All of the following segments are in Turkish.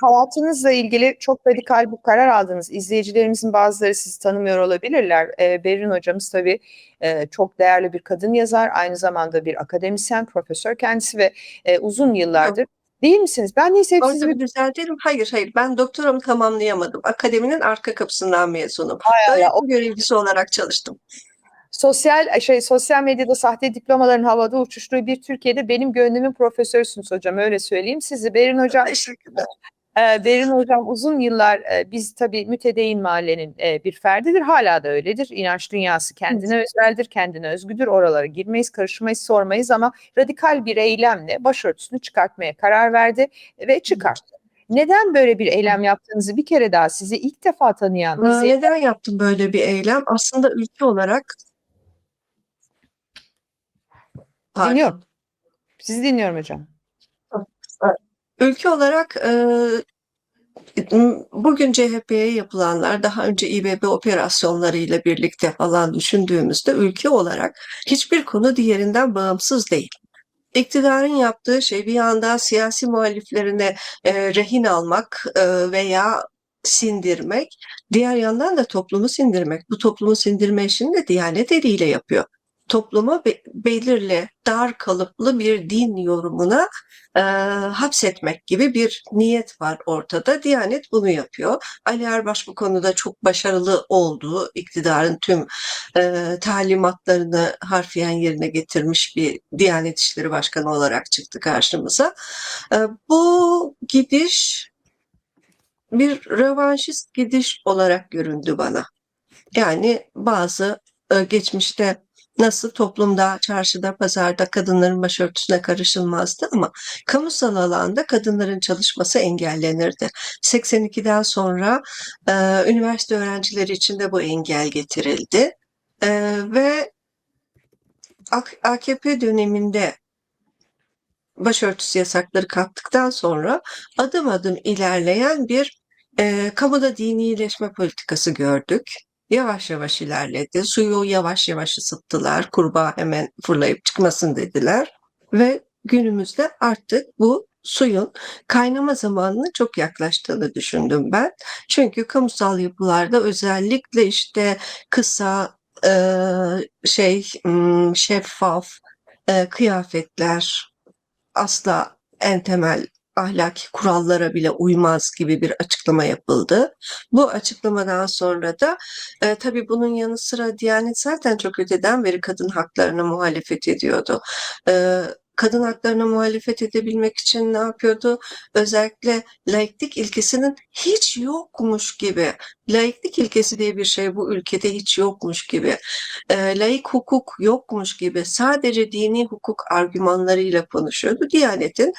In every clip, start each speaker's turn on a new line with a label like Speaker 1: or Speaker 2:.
Speaker 1: hayatınızla ilgili çok radikal bir karar aldınız. İzleyicilerimizin bazıları sizi tanımıyor olabilirler. Ee, Berin hocamız tabii e, çok değerli bir kadın yazar. Aynı zamanda bir akademisyen, profesör kendisi ve e, uzun yıllardır değil misiniz? Ben neyse hep sizi bir
Speaker 2: düzeltelim. Hayır, hayır. Ben doktoramı tamamlayamadım. Akademinin arka kapısından mezunum.
Speaker 1: Hay Allah, o
Speaker 2: görevlisi olarak çalıştım.
Speaker 1: sosyal şey sosyal medyada sahte diplomaların havada uçuştuğu bir Türkiye'de benim gönlümün profesörsünüz hocam öyle söyleyeyim. Sizi Berin hocam
Speaker 2: Teşekkürler.
Speaker 1: Ee, Berin Hocam uzun yıllar e, biz tabii mütedeyin mahallenin e, bir ferdidir. Hala da öyledir. İnanç dünyası kendine özeldir, kendine özgüdür. Oralara girmeyiz, karışmayız, sormayız ama radikal bir eylemle başörtüsünü çıkartmaya karar verdi ve çıkarttı. Neden böyle bir eylem yaptığınızı bir kere daha sizi ilk defa tanıyan izleyen
Speaker 2: Neden yaptım böyle bir eylem? Aslında ülke olarak Pardon.
Speaker 1: dinliyorum. Sizi dinliyorum hocam.
Speaker 2: Ülke olarak e, bugün CHP'ye yapılanlar daha önce İBB operasyonlarıyla birlikte falan düşündüğümüzde ülke olarak hiçbir konu diğerinden bağımsız değil. İktidarın yaptığı şey bir yandan siyasi muhaliflerine e, rehin almak e, veya sindirmek, diğer yandan da toplumu sindirmek. Bu toplumu sindirme işini de Diyanet eliyle yapıyor. Toplumu be- belirli, dar kalıplı bir din yorumuna e, hapsetmek gibi bir niyet var ortada. Diyanet bunu yapıyor. Ali Erbaş bu konuda çok başarılı olduğu, iktidarın tüm e, talimatlarını harfiyen yerine getirmiş bir Diyanet İşleri Başkanı olarak çıktı karşımıza. E, bu gidiş bir rövanşist gidiş olarak göründü bana. Yani bazı e, geçmişte nasıl toplumda, çarşıda, pazarda kadınların başörtüsüne karışılmazdı ama kamusal alanda kadınların çalışması engellenirdi. 82'den sonra e, üniversite öğrencileri için de bu engel getirildi. E, ve AK- AKP döneminde başörtüsü yasakları kalktıktan sonra adım adım ilerleyen bir e, kamuda dinileşme politikası gördük. Yavaş yavaş ilerledi. Suyu yavaş yavaş ısıttılar. Kurbağa hemen fırlayıp çıkmasın dediler. Ve günümüzde artık bu suyun kaynama zamanının çok yaklaştığını düşündüm ben. Çünkü kamusal yapılarda özellikle işte kısa e, şey m, şeffaf e, kıyafetler asla en temel ahlaki kurallara bile uymaz gibi bir açıklama yapıldı. Bu açıklamadan sonra da e, tabii bunun yanı sıra Diyanet zaten çok öteden beri kadın haklarına muhalefet ediyordu. E, kadın haklarına muhalefet edebilmek için ne yapıyordu? Özellikle laiklik ilkesinin hiç yokmuş gibi, laiklik ilkesi diye bir şey bu ülkede hiç yokmuş gibi, e, laik hukuk yokmuş gibi sadece dini hukuk argümanlarıyla konuşuyordu. Diyanet'in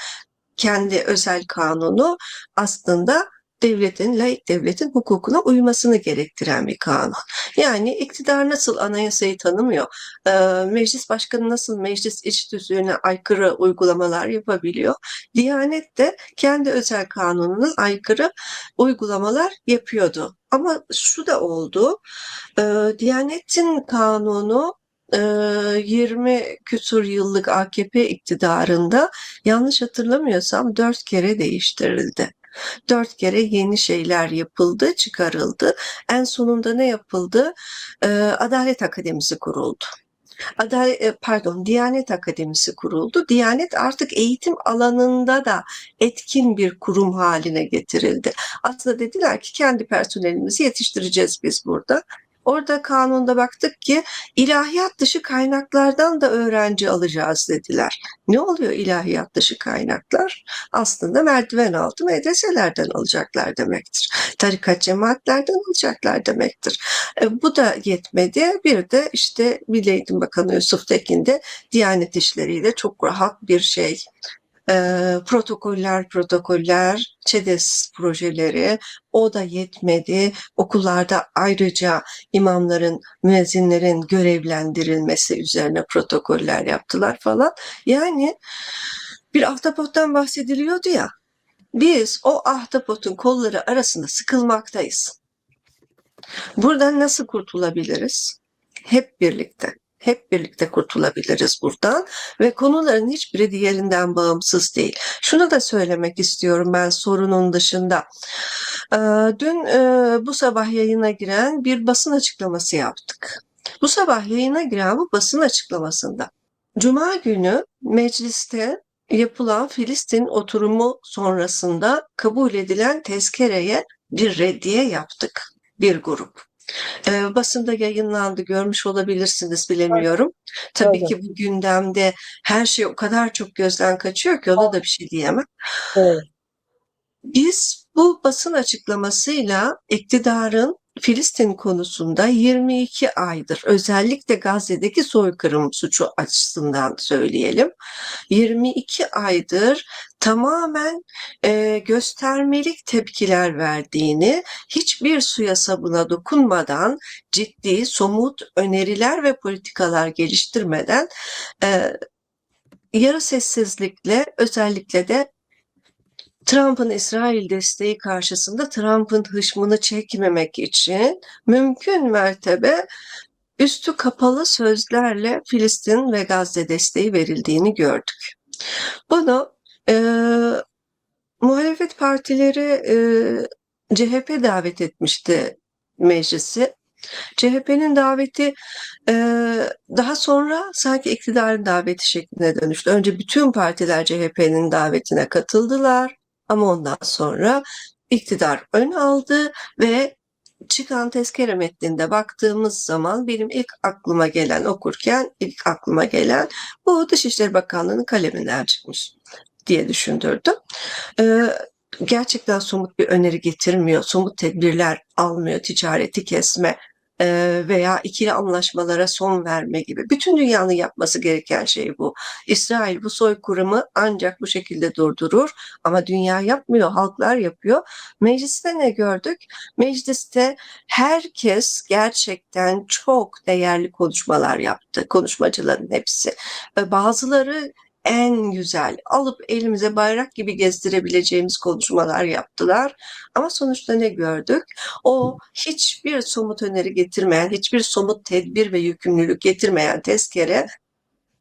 Speaker 2: kendi özel kanunu aslında devletin, laik devletin hukukuna uymasını gerektiren bir kanun. Yani iktidar nasıl anayasayı tanımıyor, e, meclis başkanı nasıl meclis iç düzüğüne aykırı uygulamalar yapabiliyor, Diyanet de kendi özel kanununa aykırı uygulamalar yapıyordu. Ama şu da oldu, e, Diyanet'in kanunu 20 küsur yıllık AKP iktidarında yanlış hatırlamıyorsam dört kere değiştirildi. Dört kere yeni şeyler yapıldı, çıkarıldı. En sonunda ne yapıldı? Adalet Akademisi kuruldu. Adalet, pardon, Diyanet Akademisi kuruldu. Diyanet artık eğitim alanında da etkin bir kurum haline getirildi. Aslında dediler ki kendi personelimizi yetiştireceğiz biz burada. Orada kanunda baktık ki ilahiyat dışı kaynaklardan da öğrenci alacağız dediler. Ne oluyor ilahiyat dışı kaynaklar? Aslında merdiven altı medreselerden alacaklar demektir. Tarikat cemaatlerden alacaklar demektir. E, bu da yetmedi. Bir de işte Milli Eğitim Bakanı Yusuf Tekin de Diyanet işleriyle çok rahat bir şey protokoller protokoller, ÇEDES projeleri o da yetmedi. Okullarda ayrıca imamların, müezzinlerin görevlendirilmesi üzerine protokoller yaptılar falan. Yani bir ahtapottan bahsediliyordu ya. Biz o ahtapotun kolları arasında sıkılmaktayız. Buradan nasıl kurtulabiliriz? Hep birlikte hep birlikte kurtulabiliriz buradan ve konuların hiçbiri diğerinden bağımsız değil. Şunu da söylemek istiyorum ben sorunun dışında. Ee, Dün e, bu sabah yayına giren bir basın açıklaması yaptık. Bu sabah yayına giren bu basın açıklamasında Cuma günü mecliste yapılan Filistin oturumu sonrasında kabul edilen tezkereye bir reddiye yaptık bir grup. Ee, basında yayınlandı görmüş olabilirsiniz bilemiyorum. Tabii
Speaker 1: Evet.
Speaker 2: ki bu gündemde her şey o kadar çok gözden kaçıyor ki ona da bir şey diyemem.
Speaker 1: Evet.
Speaker 2: Biz bu basın açıklamasıyla iktidarın Filistin konusunda 22 aydır özellikle Gazze'deki soykırım suçu açısından söyleyelim. 22 aydır tamamen e, göstermelik tepkiler verdiğini, hiçbir suya sabuna dokunmadan ciddi, somut öneriler ve politikalar geliştirmeden e, yarı sessizlikle özellikle de Trump'ın İsrail desteği karşısında Trump'ın hışmını çekmemek için mümkün mertebe üstü kapalı sözlerle Filistin ve Gazze desteği verildiğini gördük. Bunu e, muhalefet partileri e, CHP davet etmişti meclisi. CHP'nin daveti e, daha sonra sanki iktidarın daveti şekline dönüştü. Önce bütün partiler CHP'nin davetine katıldılar ama ondan sonra iktidar ön aldı ve çıkan tezkere metninde baktığımız zaman benim ilk aklıma gelen okurken ilk aklıma gelen bu Dışişleri Bakanlığı'nın kaleminden çıkmış diye düşündürdü. Ee, gerçekten somut bir öneri getirmiyor, somut tedbirler almıyor, ticareti kesme veya ikili anlaşmalara son verme gibi. Bütün dünyanın yapması gereken şey bu. İsrail bu soykırımı ancak bu şekilde durdurur ama dünya yapmıyor, halklar yapıyor. Mecliste ne gördük? Mecliste herkes gerçekten çok değerli konuşmalar yaptı. Konuşmacıların hepsi. Bazıları en güzel, alıp elimize bayrak gibi gezdirebileceğimiz konuşmalar yaptılar. Ama sonuçta ne gördük? O hiçbir somut öneri getirmeyen, hiçbir somut tedbir ve yükümlülük getirmeyen tezkere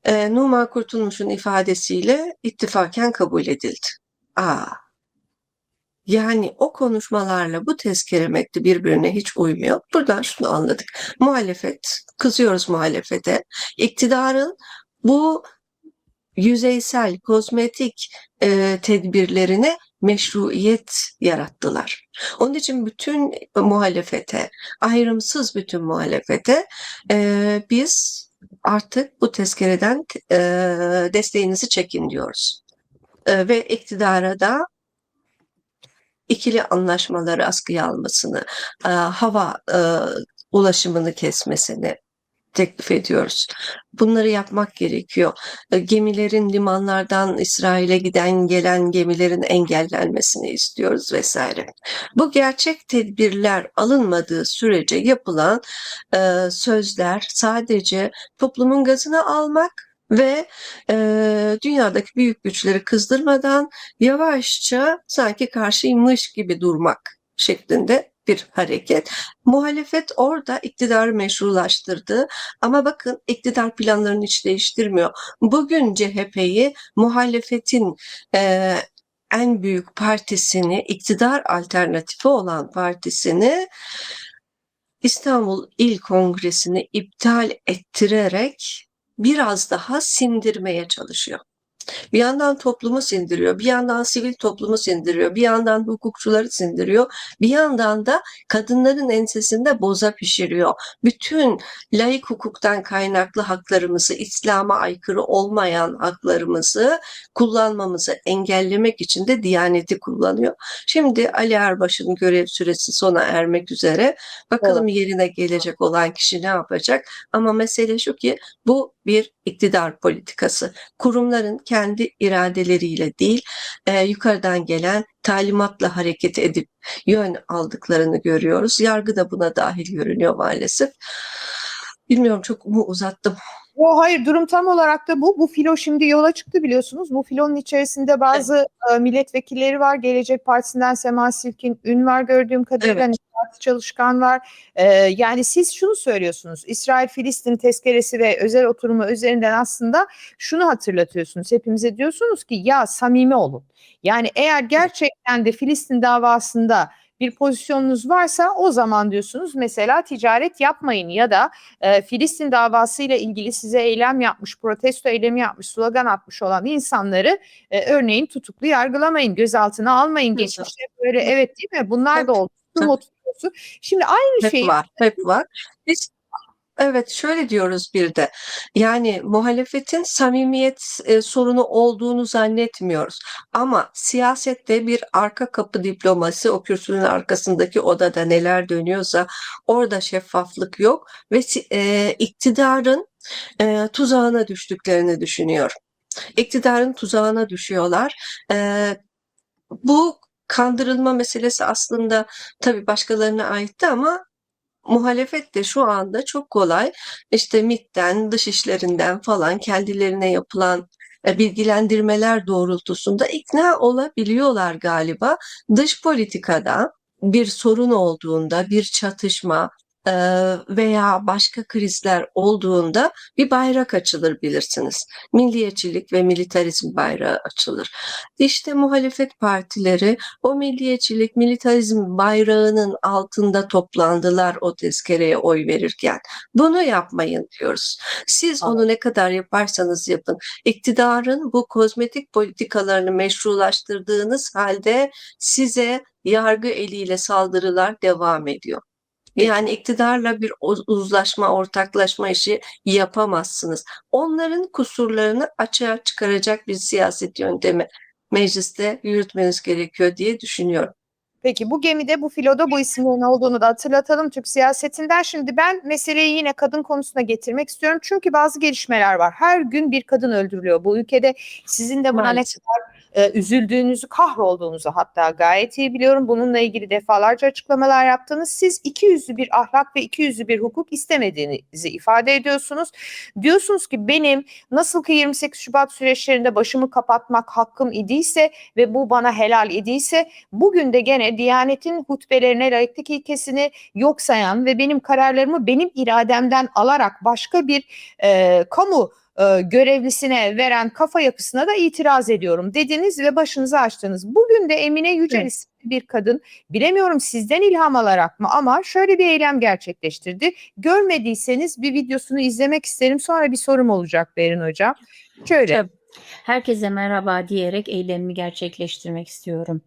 Speaker 2: e, Numan Kurtulmuş'un ifadesiyle ittifaken kabul edildi. Aa, yani o konuşmalarla bu tezkere metni birbirine hiç uymuyor. Buradan şunu anladık. Muhalefet, kızıyoruz muhalefete. İktidarın bu yüzeysel, kozmetik e, tedbirlerine meşruiyet yarattılar. Onun için bütün muhalefete, ayrımsız bütün muhalefete e, biz artık bu tezkereden e, desteğinizi çekin diyoruz. E, ve iktidara da ikili anlaşmaları askıya almasını, e, hava e, ulaşımını kesmesini teklif ediyoruz. Bunları yapmak gerekiyor. E, Gemilerin limanlardan İsrail'e giden gelen gemilerin engellenmesini istiyoruz vesaire. Bu gerçek tedbirler alınmadığı sürece yapılan e, sözler sadece toplumun gazını almak ve e, dünyadaki büyük güçleri kızdırmadan yavaşça sanki karşıymış gibi durmak şeklinde bir hareket. Muhalefet orada iktidarı meşrulaştırdı ama bakın iktidar planlarını hiç değiştirmiyor. Bugün CHP'yi muhalefetin e, en büyük partisini, iktidar alternatifi olan partisini İstanbul İl Kongresi'ni iptal ettirerek biraz daha sindirmeye çalışıyor. Bir yandan toplumu sindiriyor, bir yandan sivil toplumu sindiriyor, bir yandan hukukçuları sindiriyor, bir yandan da kadınların ensesinde boza pişiriyor. Bütün laik hukuktan kaynaklı haklarımızı, İslam'a aykırı olmayan haklarımızı kullanmamızı engellemek için de Diyaneti kullanıyor. Şimdi Ali Erbaş'ın görev süresi sona ermek üzere. Bakalım yerine gelecek olan kişi ne yapacak? Ama mesele şu ki bu bir iktidar politikası. Kurumların kendi iradeleriyle değil, e, yukarıdan gelen talimatla hareket edip yön aldıklarını görüyoruz. Yargı da buna dahil görünüyor maalesef. Bilmiyorum çok mu uzattım.
Speaker 1: Yo, hayır durum tam olarak da bu. Bu filo şimdi yola çıktı biliyorsunuz. Bu filonun içerisinde bazı e, milletvekilleri var. Gelecek Partisi'nden Sema Silkin Ün var gördüğüm kadarıyla.
Speaker 2: Evet.
Speaker 1: Parti Çalışkan var. E, yani siz şunu söylüyorsunuz. İsrail-Filistin tezkeresi ve özel oturumu üzerinden aslında şunu hatırlatıyorsunuz. Hepimize diyorsunuz ki ya samimi olun. Yani eğer gerçekten de Filistin davasında bir pozisyonunuz varsa o zaman diyorsunuz mesela ticaret yapmayın ya da e, Filistin davasıyla ilgili size eylem yapmış, protesto eylemi yapmış, slogan atmış olan insanları e, örneğin tutuklu yargılamayın, gözaltına almayın. Geçmişte böyle evet değil mi? Bunlar da oldu. Şimdi aynı
Speaker 2: Hep
Speaker 1: şeyi
Speaker 2: var, hep var. Biz evet şöyle diyoruz bir de. Yani muhalefetin samimiyet e, sorunu olduğunu zannetmiyoruz. Ama siyasette bir arka kapı diplomasi, o kürsünün arkasındaki odada neler dönüyorsa orada şeffaflık yok ve si- e, iktidarın e, tuzağına düştüklerini düşünüyorum. İktidarın tuzağına düşüyorlar. E, bu kandırılma meselesi aslında tabii başkalarına aitti ama muhalefet de şu anda çok kolay işte MİT'ten, dışişlerinden falan kendilerine yapılan e, bilgilendirmeler doğrultusunda ikna olabiliyorlar galiba. Dış politikada bir sorun olduğunda, bir çatışma veya başka krizler olduğunda bir bayrak açılır bilirsiniz. Milliyetçilik ve militarizm bayrağı açılır. İşte muhalefet partileri o milliyetçilik, militarizm bayrağının altında toplandılar o tezkereye oy verirken. Bunu yapmayın diyoruz. Siz onu ne kadar yaparsanız yapın. İktidarın bu kozmetik politikalarını meşrulaştırdığınız halde size yargı eliyle saldırılar devam ediyor. Yani iktidarla bir uz- uzlaşma, ortaklaşma işi yapamazsınız. Onların kusurlarını açığa çıkaracak bir siyaset yöntemi mecliste yürütmeniz gerekiyor diye düşünüyorum.
Speaker 1: Peki bu gemide bu filoda bu isimlerin olduğunu da hatırlatalım Türk siyasetinden. Şimdi ben meseleyi yine kadın konusuna getirmek istiyorum. Çünkü bazı gelişmeler var. Her gün bir kadın öldürülüyor bu ülkede. Sizin de buna ne kadar e, üzüldüğünüzü, kahrolduğunuzu hatta gayet iyi biliyorum. Bununla ilgili defalarca açıklamalar yaptınız. Siz iki yüzlü bir ahlak ve iki yüzlü bir hukuk istemediğinizi ifade ediyorsunuz. Diyorsunuz ki benim nasıl ki 28 Şubat süreçlerinde başımı kapatmak hakkım idiyse ve bu bana helal idiyse bugün de gene Diyanet'in hutbelerine layıklık ilkesini yok sayan ve benim kararlarımı benim irademden alarak başka bir e, kamu e, görevlisine veren kafa yapısına da itiraz ediyorum dediniz ve başınızı açtınız. Bugün de Emine Yücel
Speaker 2: Evet.
Speaker 1: isimli bir kadın bilemiyorum sizden ilham alarak mı ama şöyle bir eylem gerçekleştirdi. Görmediyseniz bir videosunu izlemek isterim sonra bir sorum olacak Berin Hocam. Şöyle.
Speaker 3: Tabii. Herkese merhaba diyerek eylemimi gerçekleştirmek istiyorum.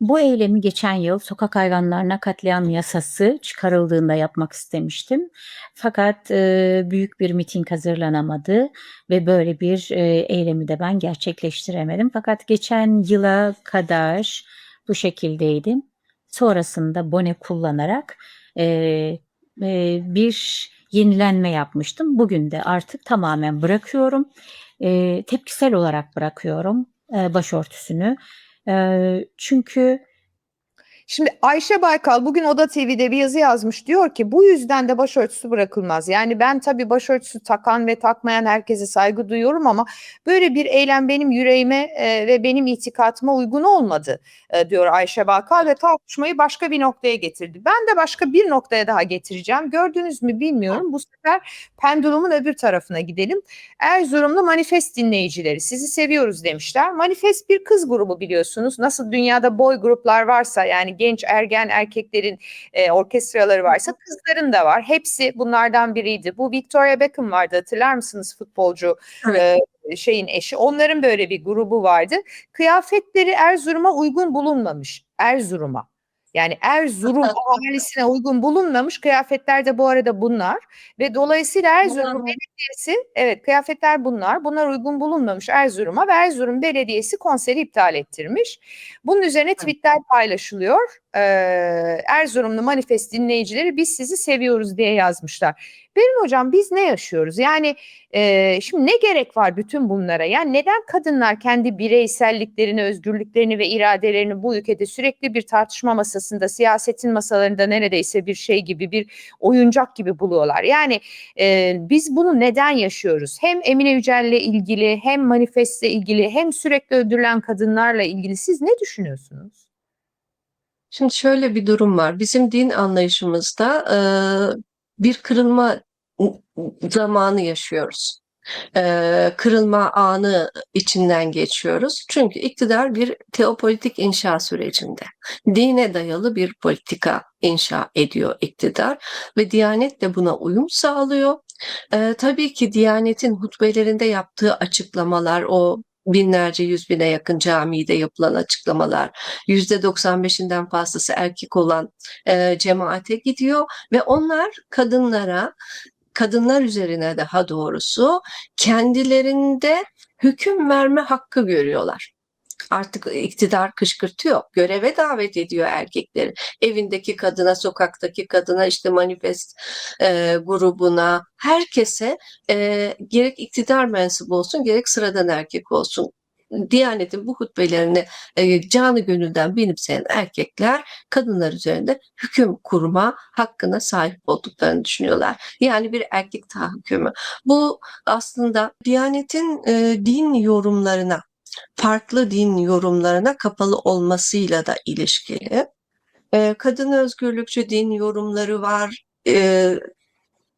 Speaker 3: Bu eylemi geçen yıl sokak hayvanlarına katliam yasası çıkarıldığında yapmak istemiştim. Fakat e, büyük bir miting hazırlanamadı ve böyle bir e, eylemi de ben gerçekleştiremedim. Fakat geçen yıla kadar bu şekildeydim. Sonrasında bone kullanarak e, e, bir yenilenme yapmıştım. Bugün de artık tamamen bırakıyorum. E, tepkisel olarak bırakıyorum e, başörtüsünü. Çünkü
Speaker 1: Şimdi Ayşe Baykal bugün Oda TV'de bir yazı yazmış. Diyor ki bu yüzden de başörtüsü bırakılmaz. Yani ben tabii başörtüsü takan ve takmayan herkese saygı duyuyorum ama böyle bir eylem benim yüreğime e, ve benim itikatıma uygun olmadı e, diyor Ayşe Baykal ve tartışmayı başka bir noktaya getirdi. Ben de başka bir noktaya daha getireceğim. Gördünüz mü bilmiyorum. Bu sefer pendulumun öbür tarafına gidelim. Erzurumlu manifest dinleyicileri sizi seviyoruz demişler. Manifest bir kız grubu biliyorsunuz. Nasıl dünyada boy gruplar varsa yani genç ergen erkeklerin e, orkestraları varsa kızların da var. Hepsi bunlardan biriydi. Bu Victoria Beckham vardı hatırlar mısınız futbolcu
Speaker 2: Evet.
Speaker 1: e, şeyin eşi. Onların böyle bir grubu vardı. Kıyafetleri Erzurum'a uygun bulunmamış. Erzurum'a. Yani Erzurum ahalisine uygun bulunmamış kıyafetler de bu arada bunlar ve dolayısıyla Erzurum Belediyesi evet kıyafetler bunlar. Bunlar uygun bulunmamış Erzurum'a ve Erzurum Belediyesi konseri iptal ettirmiş. Bunun üzerine tweetler paylaşılıyor. Ee, Erzurumlu manifest dinleyicileri biz sizi seviyoruz diye yazmışlar. Benim hocam biz ne yaşıyoruz? Yani e, şimdi ne gerek var bütün bunlara? Yani neden kadınlar kendi bireyselliklerini, özgürlüklerini ve iradelerini bu ülkede sürekli bir tartışma masasında, siyasetin masalarında neredeyse bir şey gibi, bir oyuncak gibi buluyorlar? Yani e, biz bunu neden yaşıyoruz? Hem Emine Yücel'le ilgili, hem manifestle ilgili, hem sürekli öldürülen kadınlarla ilgili siz ne düşünüyorsunuz?
Speaker 2: Şimdi şöyle bir durum var. Bizim din anlayışımızda bir kırılma zamanı yaşıyoruz. E, kırılma anı içinden geçiyoruz. Çünkü iktidar bir teopolitik inşa sürecinde. Dine dayalı bir politika inşa ediyor iktidar ve Diyanet de buna uyum sağlıyor. E, tabii ki Diyanet'in hutbelerinde yaptığı açıklamalar, o binlerce, yüz bine yakın camide yapılan açıklamalar, yüzde 95'inden fazlası erkek olan e, cemaate gidiyor ve onlar kadınlara, kadınlar üzerine daha doğrusu kendilerinde hüküm verme hakkı görüyorlar. Artık iktidar kışkırtıyor, göreve davet ediyor erkekleri. Evindeki kadına, sokaktaki kadına, işte manifest e, grubuna, herkese e, gerek iktidar mensubu olsun, gerek sıradan erkek olsun. Diyanet'in bu hutbelerini e, canı gönülden benimseyen erkekler kadınlar üzerinde hüküm kurma hakkına sahip olduklarını düşünüyorlar. Yani bir erkek tahakkümü. Bu aslında Diyanet'in e, din yorumlarına farklı din yorumlarına kapalı olmasıyla da ilişkili. E, kadın özgürlükçü din yorumları var. E,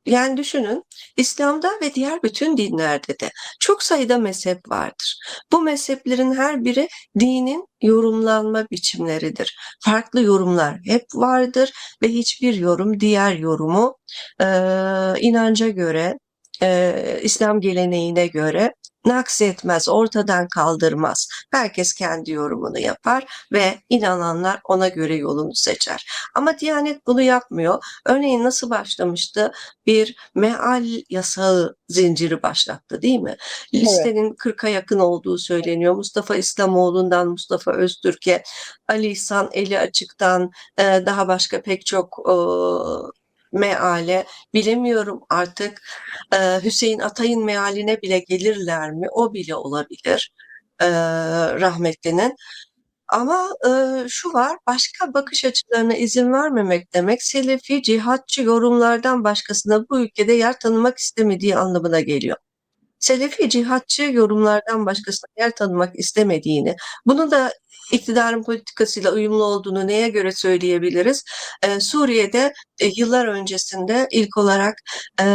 Speaker 2: yani düşünün İslam'da ve diğer bütün dinlerde de çok sayıda mezhep vardır. Bu mezheplerin her biri dinin yorumlanma biçimleridir. Farklı yorumlar hep vardır ve hiçbir yorum diğer yorumu e, inanca göre, e, İslam geleneğine göre naksetmez, ortadan kaldırmaz. Herkes kendi yorumunu yapar ve inananlar ona göre yolunu seçer. Ama Diyanet bunu yapmıyor. Örneğin nasıl başlamıştı? Bir meal yasağı zinciri başlattı değil mi? Listenin 40'a yakın olduğu söyleniyor. Mustafa İslamoğlu'ndan Mustafa Öztürk'e, Ali İhsan Eli Açık'tan daha başka pek çok meale bilemiyorum artık e, Hüseyin Atay'ın mealine bile gelirler mi? O bile olabilir e, rahmetlinin. Ama e, şu var, başka bakış açılarına izin vermemek demek, Selefi, cihatçı yorumlardan başkasına bu ülkede yer tanımak istemediği anlamına geliyor. Selefi, cihatçı yorumlardan başkasına yer tanımak istemediğini, bunu da iktidarın politikasıyla uyumlu olduğunu neye göre söyleyebiliriz? Ee, Suriye'de e, yıllar öncesinde ilk olarak e,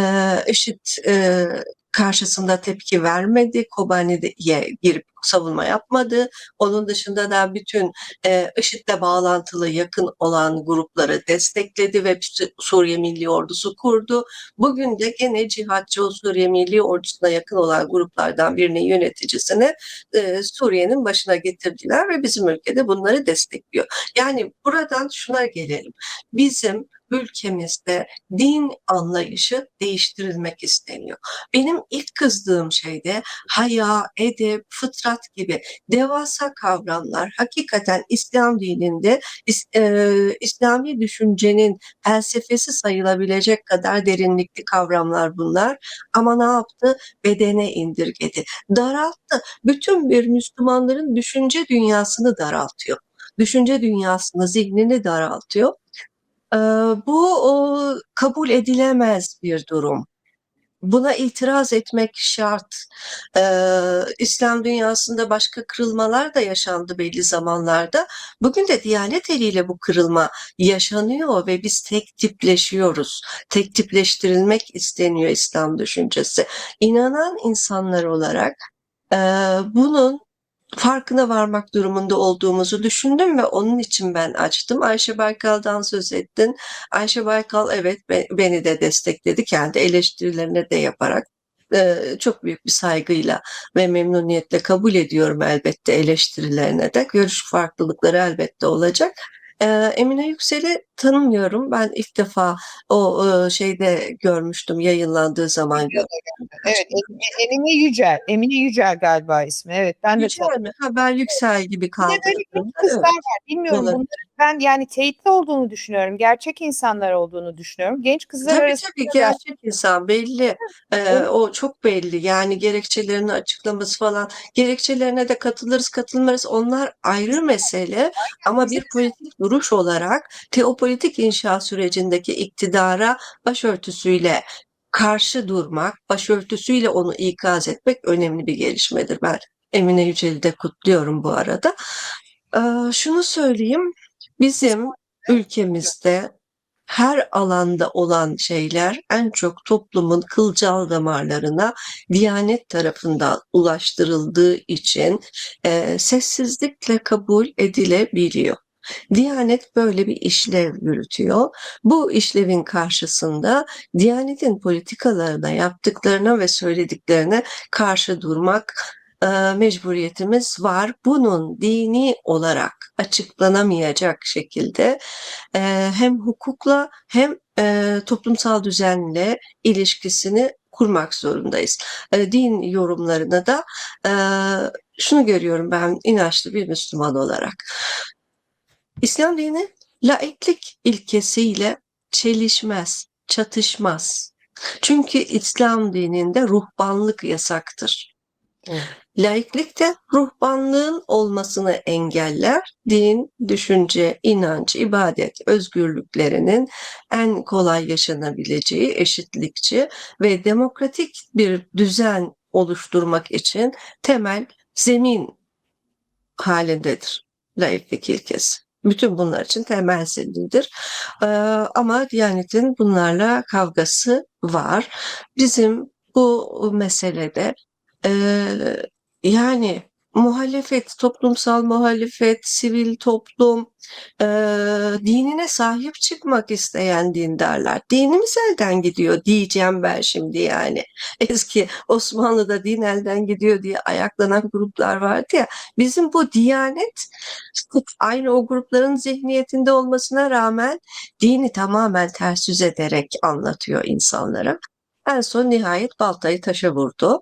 Speaker 2: IŞİD e, karşısında tepki vermedi. Kobani'ye girip savunma yapmadı. Onun dışında da bütün e, IŞİD'le bağlantılı yakın olan grupları destekledi ve Suriye Milli Ordusu kurdu. Bugün de gene cihatçı Suriye Milli Ordusu'na yakın olan gruplardan birinin yöneticisini e, Suriye'nin başına getirdiler ve bizim ülkede bunları destekliyor. Yani buradan şuna gelelim. Bizim ülkemizde din anlayışı değiştirilmek isteniyor. Benim ilk kızdığım şey de haya, edep, fıtrat gibi devasa kavramlar hakikaten İslam dininde e, İslami düşüncenin felsefesi sayılabilecek kadar derinlikli kavramlar bunlar. Ama ne yaptı? Bedene indirgedi. Daralttı. Bütün bir Müslümanların düşünce dünyasını daraltıyor. Düşünce dünyasını, zihnini daraltıyor bu kabul edilemez bir durum. Buna itiraz etmek şart. İslam dünyasında başka kırılmalar da yaşandı belli zamanlarda. Bugün de Diyanet eliyle bu kırılma yaşanıyor ve biz tek tipleşiyoruz. Tek tipleştirilmek isteniyor İslam düşüncesi. İnanan insanlar olarak bunun farkına varmak durumunda olduğumuzu düşündüm ve onun için ben açtım. Ayşe Baykal'dan söz ettin. Ayşe Baykal evet beni de destekledi kendi eleştirilerini de yaparak. çok büyük bir saygıyla ve memnuniyetle kabul ediyorum elbette eleştirilerine de. Görüş farklılıkları elbette olacak. Emine Yüksel'i tanımıyorum. Ben ilk defa o şeyde görmüştüm yayınlandığı zaman.
Speaker 1: Evet, Emine Yücel. Emine Yücel galiba ismi. Evet, ben de
Speaker 2: Yücel mi? Ha, ben Yüksel gibi
Speaker 1: Bir de böyle genç kızlar var. Bilmiyorum
Speaker 2: Olabilir.
Speaker 1: bunların Ben yani teyitli olduğunu düşünüyorum. Gerçek insanlar olduğunu düşünüyorum. Genç kızlar
Speaker 2: Tabii
Speaker 1: arasında
Speaker 2: tabii
Speaker 1: da
Speaker 2: gerçek insan belli. Eee, o çok belli. Yani gerekçelerini açıklaması falan. Gerekçelerine de katılırız, katılmarız. Onlar ayrı mesele. Ama bir politik duruş olarak teopolitik inşa sürecindeki iktidara başörtüsüyle karşı durmak, başörtüsüyle onu ikaz etmek önemli bir gelişmedir. Ben Emine Yücel'i de kutluyorum bu arada. Eee, şunu söyleyeyim, bizim ülkemizde her alanda olan şeyler en çok toplumun kılcal damarlarına Diyanet tarafından ulaştırıldığı için eee, sessizlikle kabul edilebiliyor. Diyanet böyle bir işlev yürütüyor. Bu işlevin karşısında Diyanet'in politikalarına, yaptıklarına ve söylediklerine karşı durmak eee, mecburiyetimiz var. Bunun dini olarak açıklanamayacak şekilde eee, hem hukukla hem eee, toplumsal düzenle ilişkisini kurmak zorundayız. Din yorumlarına da şunu görüyorum ben inançlı bir Müslüman olarak. İslam dini laiklik ilkesiyle çelişmez, çatışmaz. Çünkü İslam dininde ruhbanlık yasaktır.
Speaker 1: Evet.
Speaker 2: Laiklik de ruhbanlığın olmasını engeller. Din, düşünce, inanç, ibadet özgürlüklerinin en kolay yaşanabileceği eşitlikçi ve demokratik bir düzen oluşturmak için temel zemin halindedir laiklik ilkesi. Bütün bunlar için temel zemindir. Ee, ama Diyanet'in bunlarla kavgası var. Bizim bu meselede yani muhalefet, toplumsal muhalefet, sivil toplum, eee, dinine sahip çıkmak isteyen dindarlar. Dinimiz elden gidiyor diyeceğim ben şimdi yani. Eski Osmanlı'da din elden gidiyor diye ayaklanan gruplar vardı ya. Bizim bu Diyanet aynı o grupların zihniyetinde olmasına rağmen dini tamamen ters yüz ederek anlatıyor insanlara. En son nihayet baltayı taşa vurdu.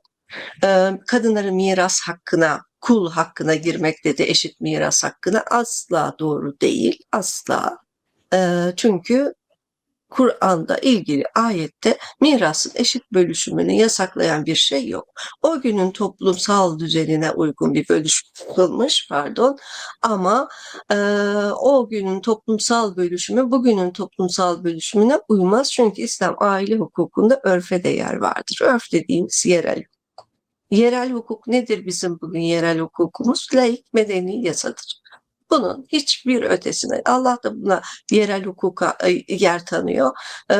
Speaker 2: Kadınların miras hakkına, kul hakkına girmek dedi, eşit miras hakkına asla doğru değil, asla. Eee, çünkü Kur'an'da ilgili ayette mirasın eşit bölüşümünü yasaklayan bir şey yok. O günün toplumsal düzenine uygun bir bölüşüm yapılmış, pardon. Ama eee, o günün toplumsal bölüşümü bugünün toplumsal bölüşümüne uymaz. Çünkü İslam aile hukukunda örfe de yer vardır. Örf dediğimiz yerel. Yerel hukuk nedir bizim bugün yerel hukukumuz? Laik medeni yasadır. Bunun hiçbir ötesine Allah da buna yerel hukuka e, yer tanıyor. Eee,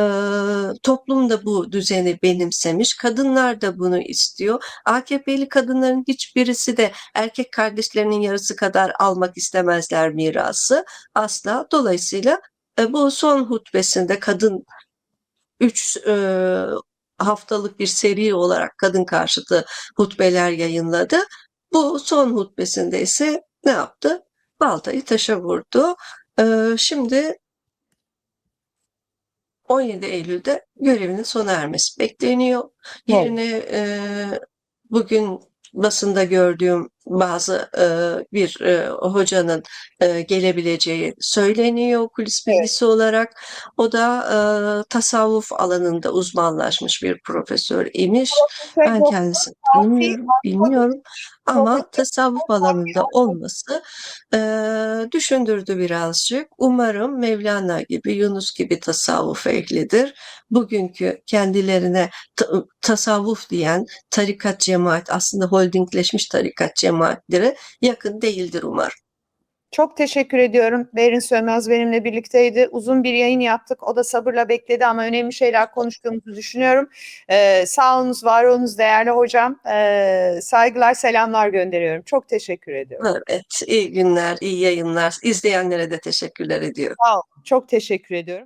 Speaker 2: toplum da bu düzeni benimsemiş. Kadınlar da bunu istiyor. AKP'li kadınların hiçbirisi de erkek kardeşlerinin yarısı kadar almak istemezler mirası. Asla. Dolayısıyla e, bu son hutbesinde kadın 3 haftalık bir seri olarak kadın karşıtı hutbeler yayınladı. Bu son hutbesinde ise ne yaptı? Baltayı taşa vurdu. Eee, şimdi 17 Eylül'de görevinin sona ermesi bekleniyor. Yerine eee, bugün basında gördüğüm bazı eee, bir eee, hocanın eee, gelebileceği söyleniyor kulis
Speaker 1: Evet.
Speaker 2: bilgisi olarak. O da eee, tasavvuf alanında uzmanlaşmış bir profesör imiş. Ben kendisini tanımıyorum, bilmiyorum ama tasavvuf alanında olması eee, düşündürdü birazcık. Umarım Mevlana gibi, Yunus gibi tasavvuf ehlidir. Bugünkü kendilerine ta- tasavvuf diyen tarikat cemaat aslında holdingleşmiş tarikat cemaatlere yakın değildir umarım.
Speaker 1: Çok teşekkür ediyorum. Berin Sönmez benimle birlikteydi. Uzun bir yayın yaptık. O da sabırla bekledi ama önemli şeyler konuştuğumuzu düşünüyorum. Ee, sağ olunuz, var olunuz değerli hocam. Ee, saygılar, selamlar gönderiyorum. Çok teşekkür ediyorum.
Speaker 2: Evet, iyi günler, iyi yayınlar. İzleyenlere de teşekkürler ediyorum.
Speaker 1: Sağ olun. Çok teşekkür ediyorum.